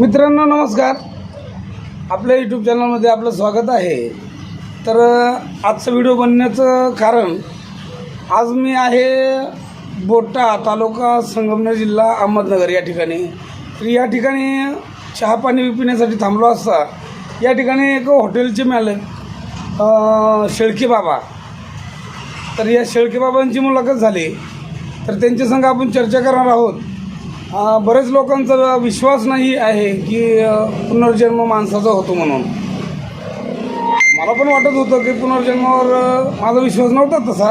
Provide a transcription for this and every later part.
मित्रांनो नमस्कार. आपल्या यूट्यूब चॅनलमध्ये आपलं स्वागत आहे. तर आजचा व्हिडिओ बनण्याचं कारण आज मी आहे बोटा तालुका संगमनेर जिल्हा अहमदनगर या ठिकाणी. तर या ठिकाणी चहा पाणी पिण्यासाठी थांबलो असता या ठिकाणी एक हॉटेलचे मालक शेळके बाबा. तर या शेळके बाबांची मुलाखत झाली. तर त्यांच्या संग आपण चर्चा करणार आहोत. बरेच लोकांचा विश्वास नाही आहे की पुनर्जन्म माणसाचा होतो म्हणून. मला पण वाटत होतं की पुनर्जन्मावर माझा विश्वास नव्हता तसा.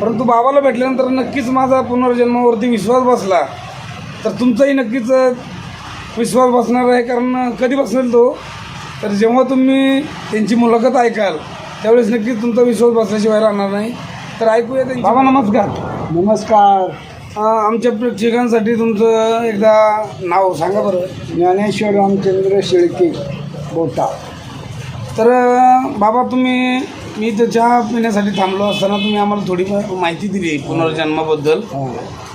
परंतु बाबाला भेटल्यानंतर नक्कीच माझा पुनर्जन्मावरती विश्वास बसला. तर तुमचाही नक्कीच विश्वास बसणार आहे कारण कधी बसणार तो? तर जेव्हा तुम्ही त्यांची मुलाखत ऐकाल त्यावेळेस नक्कीच तुमचा विश्वास बसल्याशिवाय राहणार नाही. तर ऐकूया त्यांची बाबा नमस्कार. नमस्कार. आमच्या प्रेक्षकांसाठी तुमचं एकदा नाव सांगा बरं. ज्ञानेश्वर रामचंद्र शेळके बोटा. तर बाबा तुम्ही मी इथं चहा पिण्यासाठी थांबलो असताना तुम्ही आम्हाला थोडी माहिती दिली पुनर्जन्माबद्दल.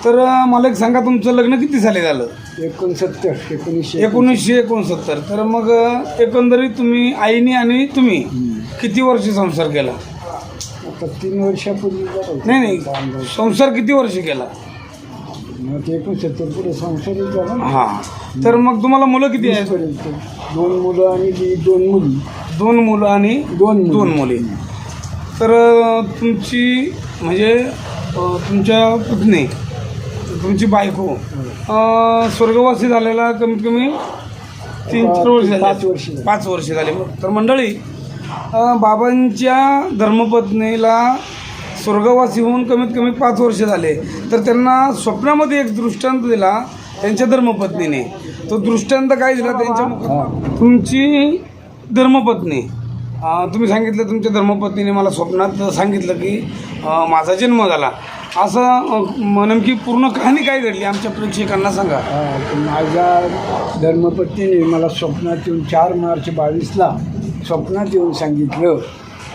तर मला एक सांगा तुमचं लग्न किती साली झालं? एकोणसत्तर एकोणीसशे एकोणीसशे एकोणसत्तर. तर मग एकंदरीत तुम्ही आईने आणि तुम्ही किती वर्ष संसार केला? आता तीन वर्षापूर्वी. नाही नाही. संसार किती वर्ष केला? मग ते एकोणसत्तर पुढे ना हां. तर मग तुम्हाला मुलं किती आहेत? दोन मुलं आणि ती दोन मुली. दोन मुलं आणि दोन मुली. दोन मुली. तर अ, तुमची म्हणजे अ, तुमच्या पत्नी तुमची बायको अ, स्वर्गवासी झालेला कमीत कमी तीन चार वर्ष झाली. पाच वर्ष झाली. पाच वर्ष झाले. तर मंडळी अ, बाबांच्या धर्मपत्नीला स्वर्गवासी होऊन कमीत कमी पाच वर्ष झाले. तर त्यांना स्वप्नामध्ये एक दृष्टांत दिला त्यांच्या धर्मपत्नीने. तो दृष्टांत काय दिला त्यांच्या मुखात? तुमची धर्मपत्नी. अं, तुम्ही सांगितलं तुमच्या धर्मपत्नीने मला स्वप्नात सांगितलं की अं, माझा जन्म झाला. असं अं, नेमकी पूर्ण कहाणी काय घडली? आमच्या प्रेक्षकांना सांगा. माझ्या धर्मपत्नीने मला स्वप्नात येऊन चार मार्च बावीसला स्वप्नात येऊन सांगितलं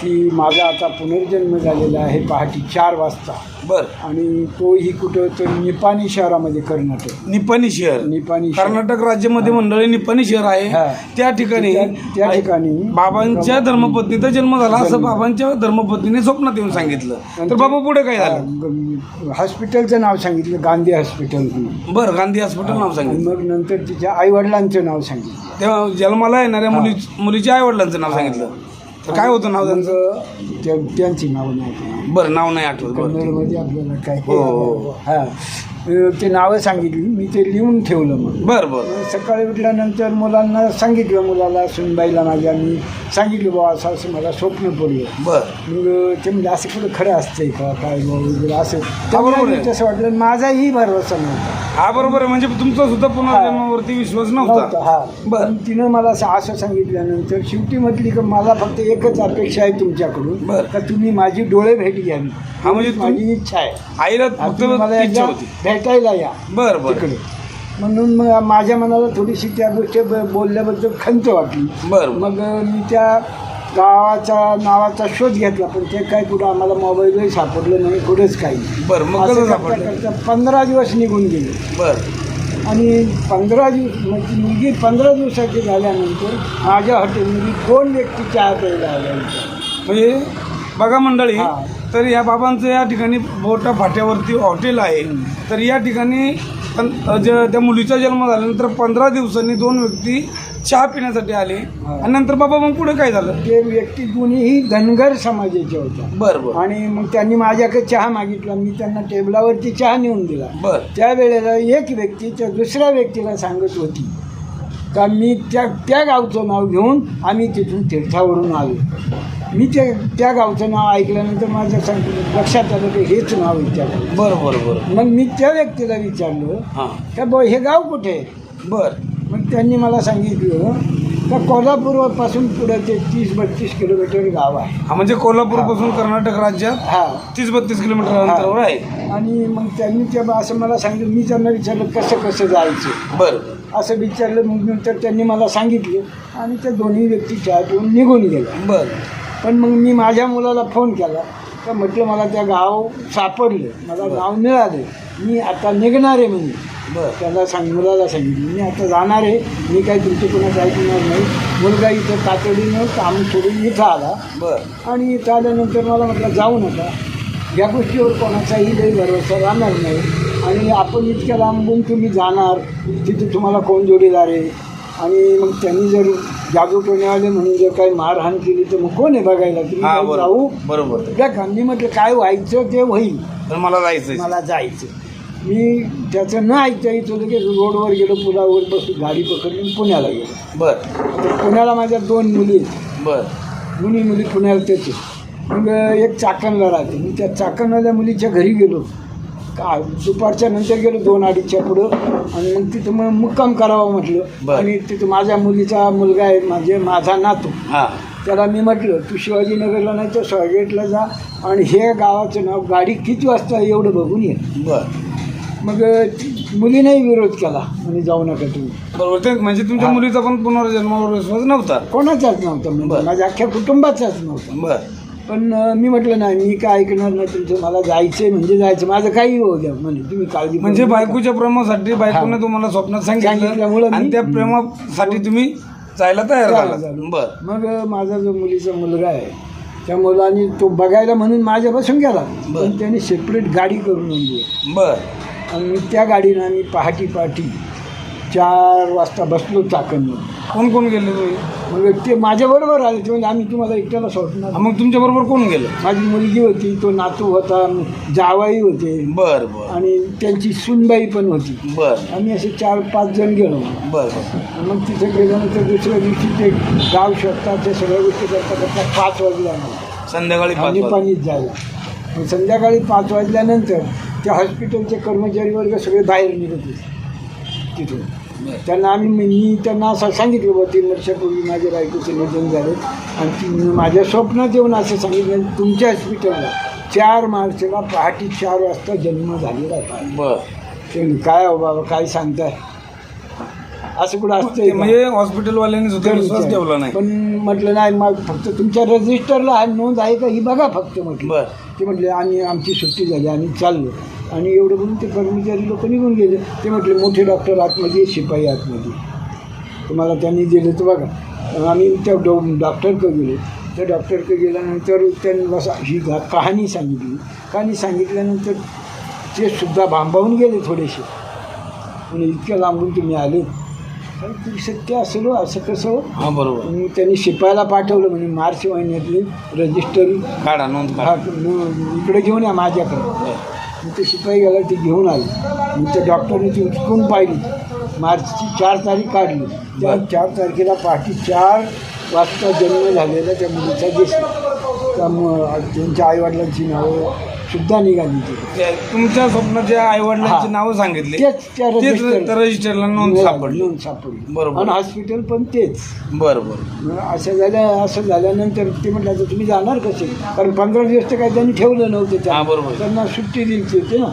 की माझा आता पुनर्जन्म झालेला आहे पहाटे चार वाजता. बर. आणि तोही कुठं तर निपाणी शहरामध्ये कर्नाटक. निपाणी शहर. निपाणी शहर. कर्नाटक राज्यामध्ये मंडळी निपाणी शहर आहे. त्या ठिकाणी त्या- त्या ठिकाणी बाबांच्या धर्मपत्नीचा जन्म झाला असं बाबांच्या धर्मपत्नीने स्वप्नात येऊन सांगितलं. तर बाबा पुढे काय झालं? ग- हॉस्पिटलचं नाव सांगितलं गांधी हॉस्पिटल म्हणून. बरं गांधी हॉस्पिटल नाव आणि सांगितलं. मग नंतर तिच्या आईवडिलांचं नाव सांगितलं. तेव्हा जन्माला येणाऱ्या मुली मुलीच्या आई वडिलांचं नाव सांगितलं. काय होतं नाव त्यांचं? त्या- त्यांची नाव नाही. बरं नाव नाही आठवत बरं कन्नडमध्ये आपल्याला काय हो, हो. हां. ते नावं सांगितली मी ते लिहून ठेवलं मग. बरं बरं. सकाळी उठल्यानंतर मुलांना सांगितलं मुलाला सुनबाईला माझ्या मी सांगितलं बाबा असं असं मला स्वप्न पडलं. बरं. मग ते म्हणजे असं कुठं खरं असतंय का? काय बुवा वगैरे असं. बरोबर त्यामुळे आहे. तसं वाटलं माझाही भरवसा नव्हता. हा बरोबर आहे. म्हणजे तुमचा सुद्धा पुनर्जन्मावरती विश्वास नव्हता. नव्हता हा. बरं. पण तिनं मला असं असं सांगितल्यानंतर शेवटी म्हटली की मला फक्त एकच अपेक्षा आहे तुमच्याकडून बरं. का तुम्ही माझी डोळे भेट घ्यावी हा, म्हणजे तुम- माझी इच्छा आहे. आईला फक्त तुम्ही मला इच्छा एकदा होती. भेटायला या. बरं बरं. तिकडे. म्हणून मग माझ्या मनाला थोडीशी त्या गोष्टी ब- बोलल्याबद्दल खंत वाटली. बरं मग मी त्या गावाचा नावाचा शोध घेतला पण ते काय कुठं आम्हाला मोबाईलही सापडलं नाही कुठंच काही. बरं मग असं कसं करता सापडलं? करता पंधरा दिवस निघून गेले. बरं. आणि पंधरा दिवस म्हणजे मुलगी पंधरा दिवसाची झाल्यानंतर माझ्या हॉटेलमध्ये दोन व्यक्ती चहा प्यायला आल्या. म्हणजे बघा मंडळी हा. तर या बाबांचं या ठिकाणी बोटा फाट्यावरती हॉटेल आहे. तर या ठिकाणी पं- ज- त्या मुलीचा जन्म झाल्यानंतर पंधरा दिवसांनी दोन व्यक्ती चहा पिण्यासाठी आले. आणि नंतर बाबा मग पुढे काय झालं? ते व्यक्ती दोन्हीही धनगर समाजाच्या होत्या बरं बरं. आणि मग त्यांनी माझ्याकडे चहा मागितला. मी त्यांना टेबलावरती चहा नेऊन दिला. बरं. त्यावेळेला एक व्यक्ती त्या दुसऱ्या व्यक्तीला सांगत होती का मी त्या त्या गावचं नाव घेऊन आम्ही तिथून तीर्थावरून आलो. मी त्या त्या गावचं नाव ऐकल्यानंतर माझ्या सांग लक्षात आलं की हेच नाव विचारलं. बरं बरं बरं. मग मी त्या व्यक्तीला विचारलं हां. का ब हे गाव कुठे? आहे बरं. मग त्यांनी मला सांगितलं का कोल्हापूरपासून पुढं ते तीस बत्तीस किलोमीटर गाव आहे. हा म्हणजे कोल्हापूरपासून कर्नाटक राज्यात हा. तीस बत्तीस किलोमीटर अंतरावर आहे. आणि मग त्यांनी तेव्हा असं मला सांगितलं मी त्यांना विचारलं कसं कसं जायचं? बरं. असं विचारलं मग नंतर त्यांनी मला सांगितलं आणि त्या दोन्ही व्यक्ती चहा पिऊन निघून गेल्या. बरं. पण मग मी माझ्या मुलाला फोन केला. तर म्हटलं मला त्या गाव सापडलं. मला गाव मिळालं. मी आता निघणार आहे म्हणे. बरं. त्याला सांग मुलाला सांगितलं मी आता जाणार आहे. मी काही तुमचे कोणाचं ऐकणार नाही. मुलगा इथं तातडीनं काम सोडून इथं आला. बरं. आणि इथं आल्यानंतर मला म्हटलं जाऊ नका. या गोष्टीवर कोणाचाही लई भरोसा राहणार नाही. आणि आपण इतक्या लांबून तुम्ही जाणार तिथे तुम्हाला कोण जोडीदार आहे? आणि मग त्यांनी जर टोण्यावाले म्हणून जर काही मारहाण केली तर मग कोण आहे बघायला? तुम्ही जाऊ. बरोबर. त्या गांधी म्हटलं काय व्हायचं ते होईल. मला जायचं मला जायचं मी त्याचं न ऐकता इथं लगेच रोडवर गेलो पुलावर बसून गाडी पकडली पुण्याला गेलो. बरं. पुण्याला माझ्या दोन मुली बरं. मुली मुली पुण्याला त्याचे मग एक चाकणला राहते. मी त्या चाकणवाल्या मुलीच्या घरी गेलो. का दुपारच्या नंतर गेलो दोन अडीचच्या पुढं आणि मग तिथं मग मुक्काम करावं म्हटलं. बरं. आणि तिथं माझ्या मुलीचा मुलगा आहे माझे माझा नातू. हां. त्याला मी म्हटलं तू शिवाजीनगरला नाही तर स्वारगेटला जा आणि हे गावाचं नाव गाडी किती वाजता आहे एवढं बघून ये. बरं. मग ती मुलीनेही विरोध केला आणि जाऊ नका तुम्ही. बरोबर ते म्हणजे तुमच्या हा. मुलीचा पण पुनर्जन्मावर विश्वास नव्हता. कोणाचाच नव्हता म्हणजे बरं. माझ्या अख्ख्या कुटुंबाचाच नव्हता. बरं. पण मी म्हटलं नाही मी काय ऐकणार नाही तुमचं? मला जायचं आहे म्हणजे जायचं. माझं काही होऊ द्या. म्हणजे तुम्ही काळजी करू म्हणजे नका. बायकोच्या प्रेमासाठी बायकोने हा. तुम्हाला स्वप्नात सांगितल्यामुळं सांगितलं मी- आणि त्या प्रेमासाठी तुम्ही जायला तयार तयार झाला झालो. बरं. मग अं, माझा जो मुलीचा मुलगा आहे त्या मुलाने तो बघायला म्हणून माझ्यापासून गेला. बरं. पण त्याने सेपरेट गाडी करून आणली. बरं. आणि त्या गाडीनं आम्ही पहाटी पहाटी चार वाजता बसलो चाकणमध्ये कोण कोण गेले तुम्ही? मग ते माझ्याबरोबर आले ते म्हणजे आम्ही तुम्हाला एकट्याला सोडणार. मग तुमच्या बरोबर कोण गेलं? माझी मुलगी होती तो नातू होता जावाई होते. बर बर. आणि त्यांची सुनबाई पण होती. बर. आम्ही असे चार पाच जण गेलो. बर मग तिथे गेल्यानंतर दुसऱ्या दिवशी ते गाव शोधतात त्या सगळ्या गोष्टी करता करता पाच वाजले आम्हाला. संध्याकाळी वाजता. पाणीच मग संध्याकाळी पाच वाजल्यानंतर त्या हॉस्पिटलचे कर्मचारी वर्ग सगळे बाहेर निघत होते. तिथून. त्यांना आम्ही मी त्यांना असं सांगितलं बा तीन वर्षापूर्वी माझ्या बायकोचं निधन झालं आणि ती माझ्या स्वप्नात येऊन असं सांगितलं तुमच्या हॉस्पिटलला चार मार्चला पहाटे चार वाजता जन्म झालेला आहे. बर. काय हो बाबा काय सांगताय? असं कुठं ते असतंय का? म्हणजे हॉस्पिटलवाल्यांनी सुद्धा विश्वास ठेवला नाही. पण म्हटलं नाही मग फक्त तुमच्या रजिस्टरला हा नोंद आहे का? ही बघा फक्त म्हटलं. बर. ते म्हटले आम्ही आमची सुट्टी झाली आम्ही चाललो. आणि एवढं म्हणून ते कर्मचारी लोक निघून गेले. ते म्हटले मोठे डॉक्टर आतमध्ये शिपाई आतमध्ये. तुम्हाला त्यांनी दिलं तर बघा. आम्ही त्या डॉ डॉक्टरकडे गेलो. त्या डॉक्टरकडे गेल्यानंतर त्यांनी बसा ही गा कहाणी सांगितली. कहाणी सांगितल्यानंतर ते सुद्धा भांबावून गेले थोडेसे. म्हणजे इतक्या लांबून तुम्ही आले. सत्य असेल असं कसं? हो? बरोबर. त्यांनी शिपायला पाठवलं म्हणजे मार्च महिन्यातली रजिस्टर काढा नोंद हा इकडे घेऊन या माझ्याकडे. मग ते शिपाई गेला ती घेऊन आली. मग त्या डॉक्टरने ती उचकून पाहिली. मार्चची चार तारीख काढली. त्या. चार तारखेला पहाटे चार वाजता जन्म झालेला त्या मुलीचा दिसला त्यामुळं त्यांच्या आईवडिलांची नावं सुद्धा निघाली ती तुमच्या स्वप्नाच्या आई वडिलांची हा. नावं सांगितली. तेच त्या तेच रजिस्टरला नोंद सापडली. नोंद सापडली. बरोबर. आणि हॉस्पिटल पण तेच. बरं बरं. मग असं झाल्या असं झाल्यानंतर ते म्हटलं आता तुम्ही जाणार कसे? कारण पंधरा दिवस तर काही त्यांनी ठेवलं नव्हतं हा, त्या बरोबर. त्यांना सुट्टी दिली होती ना.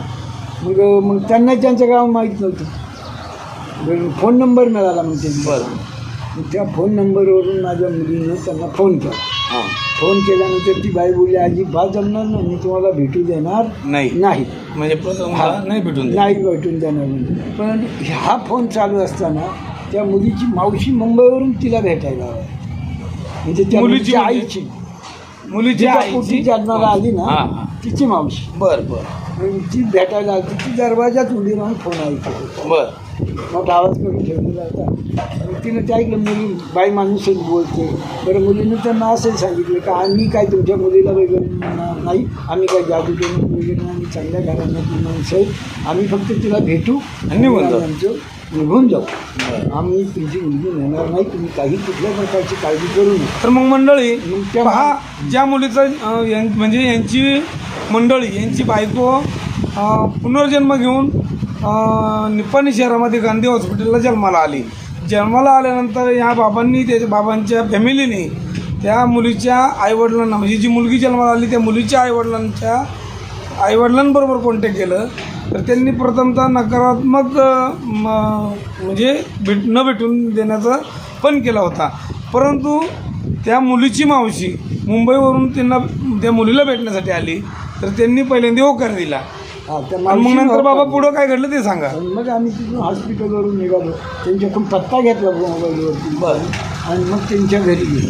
मग मग त्यांना त्यांचं गाव माहीत नव्हतं. फोन नंबर मिळाला मग बरं. त्या फोन नंबरवरून माझ्या मुलीनं त्यांना फोन केला. हां. फोन केल्यानंतर ती बाई बोलली अजिबात जमणार ना मी तुम्हाला भेटू देणार नाही नाही म्हणजे प्रथम हा. नाही भेटून. नाही भेटून देणार म्हणजे पण हा फोन चालू असताना त्या मुलीची मावशी मुंबईवरून तिला भेटायला आली. म्हणजे त्या मुलीची म्हणजे? आईची मुलीची तिच्या आईची पोटी जन्माला आली हा, ना हा. तिची मावशी बर बर आणि ती भेटायला आली ती दरवाजात उभी राहून फोन ऐकतो बर मोठा आवाज करून होता आणि तिनं ते ऐकलं मुली बाई माणूसच बोलते. बरं मुलीनं त्यांना असंही सांगितलं का आम्ही काय तुमच्या मुलीला वगैरे नाही. आम्ही काय जादू करून वगैरे आम्ही चांगल्या घराण्यातली माणसं आहेत आम्ही फक्त तिला भेटू आणि. आमचं निघून जाऊ. आम्ही तुमची मुलगी नेणार नाही. तुम्ही काही कुठल्या प्रकारची काळजी करू नये तर मग मंडळी मग त्या पहा ज्या मुलीचं म्हणजे यांची मंडळी यांची बायको पुनर्जन्म घेऊन निपाणी शहरामध्ये गांधी हॉस्पिटलला जन्माला आली. जन्माला आल्यानंतर या बाबांनी त्याच्या बाबांच्या फॅमिलीने त्या मुलीच्या आईवडिलांना म्हणजे जी मुलगी जन्माला आली त्या मुलीच्या आईवडिलांच्या आईवडिलांबरोबर कॉन्टॅक्ट केलं. तर त्यांनी प्रथमतः नकारात्मक म- म्हणजे भेट न भेटून देण्याचा पण केला होता. परंतु त्या मुलीची मावशी मुंबईवरून त्यांना त्या मुलीला भेटण्यासाठी आली. तर त्यांनी पहिल्यांदा होकार दिला. हा त्या आणि मग नंतर बाबा. पुढं काय घडलं ते सांगा. मग आम्ही तिथून हॉस्पिटलवरून निघालो. त्यांच्याकडून पत्ता घेतला मोबाईलवरती. बरं. आणि मग त्यांच्या घरी गेलो.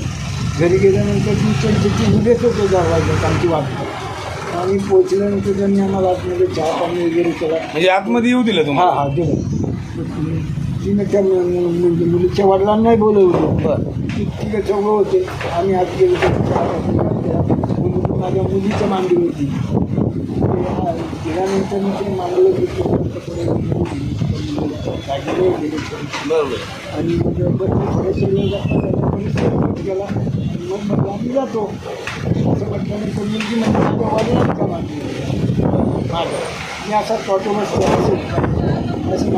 घरी गेल्यानंतर मी त्यांची ती उभेच होतो दरवाज्यात आमची वाटत आम्ही पोचल्यानंतर त्यांनी आम्हाला आतमध्ये चहा पाणी वगैरे केला. म्हणजे आतमध्ये येऊ दिलं हा तुम्हाला? हा दिलं. तिने त्या मु- मु- मुली- मुलीच्या वडिलांनाही बोलवलं. बरं. ती तिघं चौघं होते. आम्ही आत गेलो. तर. मुली माझ्या मुलीच्या मांडी होती गेल्यानंतर मी ते मांडीवर बरोबर आणि मग थोडेसे वेळ गेला मग म्हटलं आम्ही जातो असं म्हटल्यानंतर मुलगी म्हणजे माझ्या वडिलांचा मी असा टॉटो असं असं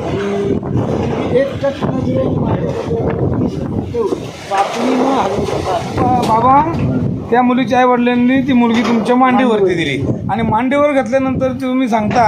आणि एक टच म्हणजे बातमी न हलवता बाबा त्या मुलीच्या आई वडिलांनी ती मुलगी तुमच्या मांडीवरती दिली. आणि मांडीवर घातल्यानंतर तुम्ही सांगता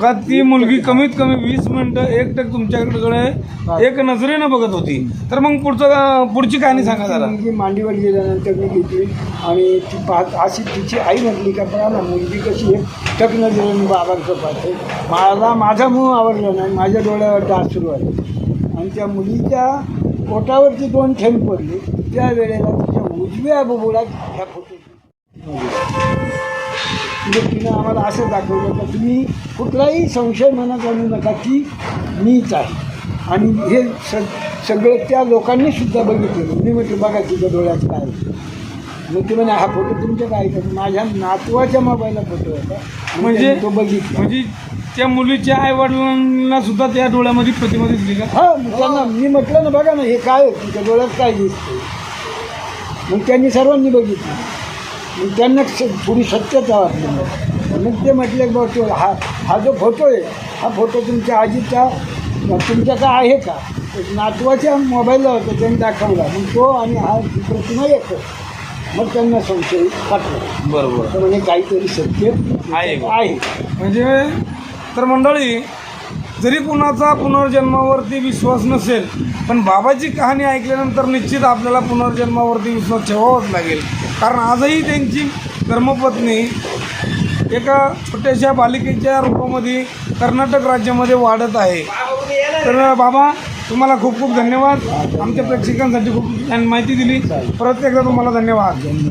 का ती मुलगी कमीत कमी वीस मिनिटं एकटक तुमच्याकडे एक नजरेनं बघत होती. तर मग पुढचं पुढची कहाणी सांगा जरा. मुलगी मांडीवर गेल्यानंतर मी घेतली आणि ती पाहत अशी तिची आई म्हटली का बघा ना मुलगी कशी आहे टक नजरेने बाबांचं पाहते मला माझा मूळ आवडला नाही माझ्या डोळ्यावर डास सुरू आहे. आणि त्या मुलीच्या पोटावरती दोन थेंब पडले. त्या वेळेला उजव्या बुबुळात ह्या फोटो तिनं आम्हाला असं दाखवलं का तुम्ही कुठलाही संशय मनात आणू नका की मीच आहे आणि हे स सगळं त्या लोकांनी सुद्धा बघितलं मी म्हटलं बघा तुझ्या डोळ्यात काय. मग ते म्हणे हा फोटो तुमच्या काय माझ्या नातवाच्या मोबाईलला फोटो होता म्हणजे तो बघितला म्हणजे त्या मुलीच्या आई वडिलांना सुद्धा त्या डोळ्यामध्ये प्रतिमा दिसली का हा त्यांना मी म्हटलं ना बघा ना हे काय? तुमच्या डोळ्यात काय दिसतं मग त्यांनी सर्वांनी बघितलं. मग त्यांना स- थोडी सत्यता वाटली. मग. मग ते म्हटले बघ तो हा हा जो फोटो आहे हा फोटो तुमच्या आजीचा तुमच्याचा आहे का? नातवाच्या मोबाईलला होता त्यांनी दाखवला. मग तो आणि हा प्रतिमा एक मग त्यांना संशय वाटला. बरोबर. तर म्हणे काहीतरी सत्य आहे. आहे. म्हणजे तर मंडळी जरी कुणाचा पुनर्जन्मावरती विश्वास नसेल पण बाबाची कहाणी ऐकल्यानंतर निश्चित आपल्याला पुनर्जन्मावरती विश्वास ठेवावाच लागेल. कारण आजही त्यांची धर्मपत्नी एका छोट्याशा बालिकेच्या रूपामध्ये कर्नाटक राज्यामध्ये वाढत आहे. तर बाबा तुम्हाला खूप खूप धन्यवाद. आमच्या प्रेक्षकांसाठी खूप माहिती दिली. परत एकदा तुम्हाला धन्यवाद.